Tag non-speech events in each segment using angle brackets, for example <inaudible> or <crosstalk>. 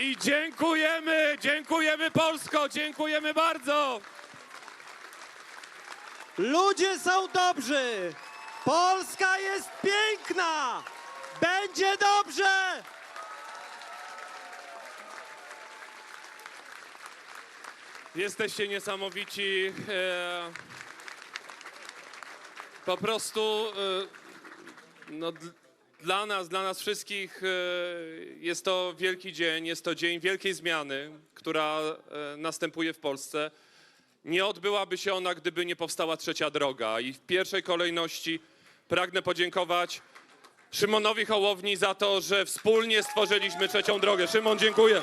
I dziękujemy, dziękujemy Polsko, dziękujemy bardzo. Ludzie są dobrzy! Polska jest piękna! Będzie dobrze! Jesteście niesamowici. E, po prostu e, no, dla nas, dla nas wszystkich e, jest to wielki dzień, jest to dzień wielkiej zmiany, która e, następuje w Polsce. Nie odbyłaby się ona, gdyby nie powstała trzecia droga. I w pierwszej kolejności pragnę podziękować Szymonowi Hołowni za to, że wspólnie stworzyliśmy trzecią drogę. Szymon, dziękuję.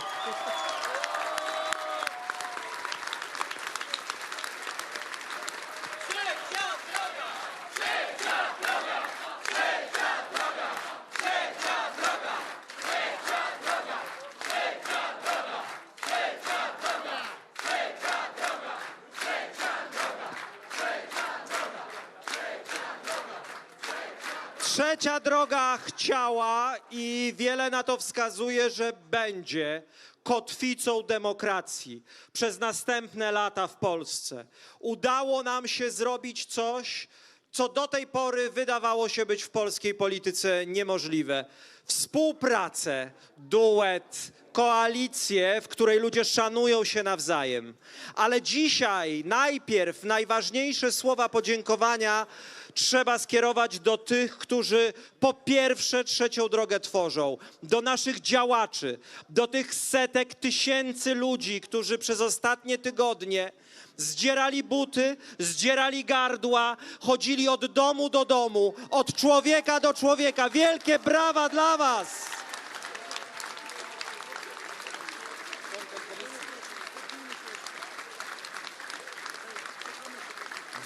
Trzecia droga chciała i wiele na to wskazuje, że będzie kotwicą demokracji przez następne lata w Polsce. Udało nam się zrobić coś, co do tej pory wydawało się być w polskiej polityce niemożliwe. Współpracę, duet, koalicję, w której ludzie szanują się nawzajem. Ale dzisiaj najpierw najważniejsze słowa podziękowania trzeba skierować do tych, którzy po pierwsze trzecią drogę tworzą, do naszych działaczy, do tych setek tysięcy ludzi, którzy przez ostatnie tygodnie zdzierali buty, zdzierali gardła, chodzili od domu do domu, od człowieka do człowieka. Wielkie brawa dla Was!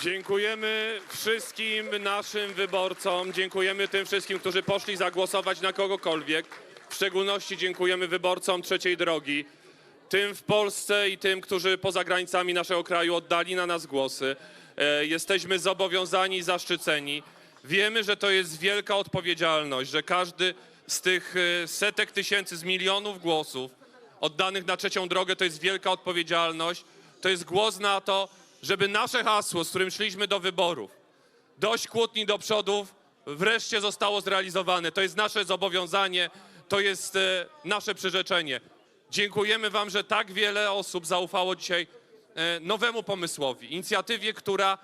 Dziękujemy wszystkim naszym wyborcom, dziękujemy tym wszystkim, którzy poszli zagłosować na kogokolwiek. W szczególności dziękujemy wyborcom trzeciej drogi, tym w Polsce i tym, którzy poza granicami naszego kraju oddali na nas głosy. E, Jesteśmy zobowiązani i zaszczyceni. Wiemy, że to jest wielka odpowiedzialność, że każdy z tych e, setek tysięcy, z milionów głosów oddanych na trzecią drogę to jest wielka odpowiedzialność. To jest głos na to, żeby nasze hasło, z którym szliśmy do wyborów, dość kłótni do przodów, wreszcie zostało zrealizowane. To jest nasze zobowiązanie, to jest e, nasze przyrzeczenie. Dziękujemy Wam, że tak wiele osób zaufało dzisiaj e, nowemu pomysłowi, inicjatywie, która,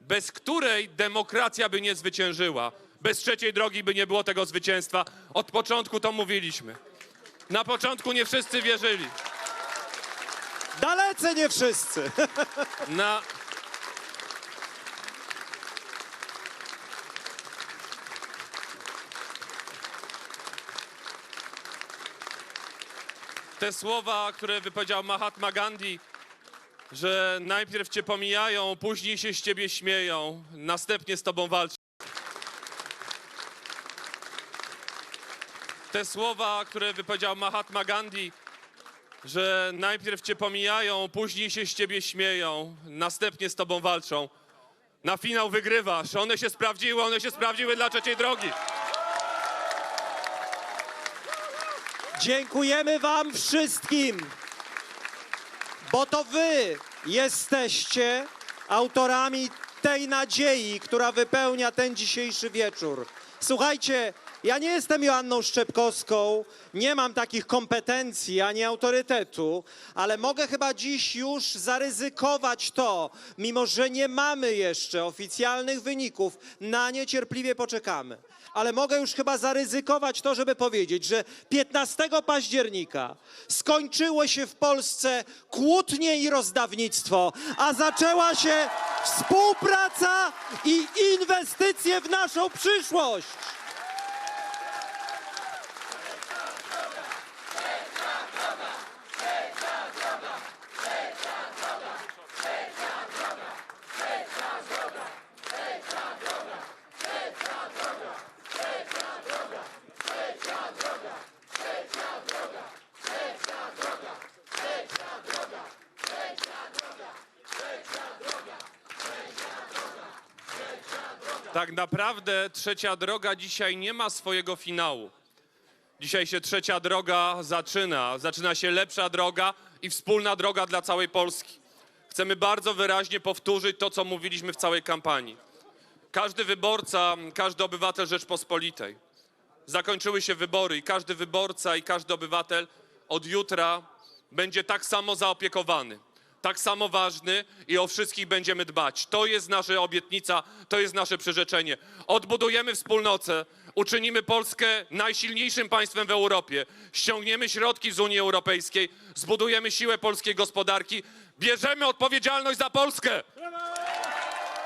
bez której demokracja by nie zwyciężyła. Bez trzeciej drogi by nie było tego zwycięstwa. Od początku to mówiliśmy. Na początku nie wszyscy wierzyli. Dalece nie wszyscy. <laughs> Na... Te słowa, które wypowiedział Mahatma Gandhi, że najpierw cię pomijają, później się z ciebie śmieją, następnie z tobą walczą. Te słowa, które wypowiedział Mahatma Gandhi, że najpierw cię pomijają, później się z ciebie śmieją, następnie z tobą walczą. Na finał wygrywasz. One się sprawdziły, one się sprawdziły dla trzeciej drogi. Dziękujemy Wam wszystkim, bo to Wy jesteście autorami tej nadziei, która wypełnia ten dzisiejszy wieczór. Słuchajcie, ja nie jestem Joanną Szczepkowską, nie mam takich kompetencji ani autorytetu, ale mogę chyba dziś już zaryzykować to, mimo że nie mamy jeszcze oficjalnych wyników, na nie cierpliwie poczekamy. Ale mogę już chyba zaryzykować to, żeby powiedzieć, że 15 października skończyło się w Polsce kłótnie i rozdawnictwo, a zaczęła się współpraca i inwestycje w naszą przyszłość. Tak naprawdę trzecia droga dzisiaj nie ma swojego finału. Dzisiaj się trzecia droga zaczyna. Zaczyna się lepsza droga i wspólna droga dla całej Polski. Chcemy bardzo wyraźnie powtórzyć to, co mówiliśmy w całej kampanii. Każdy wyborca, każdy obywatel Rzeczpospolitej. Zakończyły się wybory i każdy wyborca i każdy obywatel od jutra będzie tak samo zaopiekowany, tak samo ważny i o wszystkich będziemy dbać. To jest nasza obietnica, to jest nasze przyrzeczenie. Odbudujemy wspólnotę, uczynimy Polskę najsilniejszym państwem w Europie, ściągniemy środki z Unii Europejskiej, zbudujemy siłę polskiej gospodarki, bierzemy odpowiedzialność za Polskę.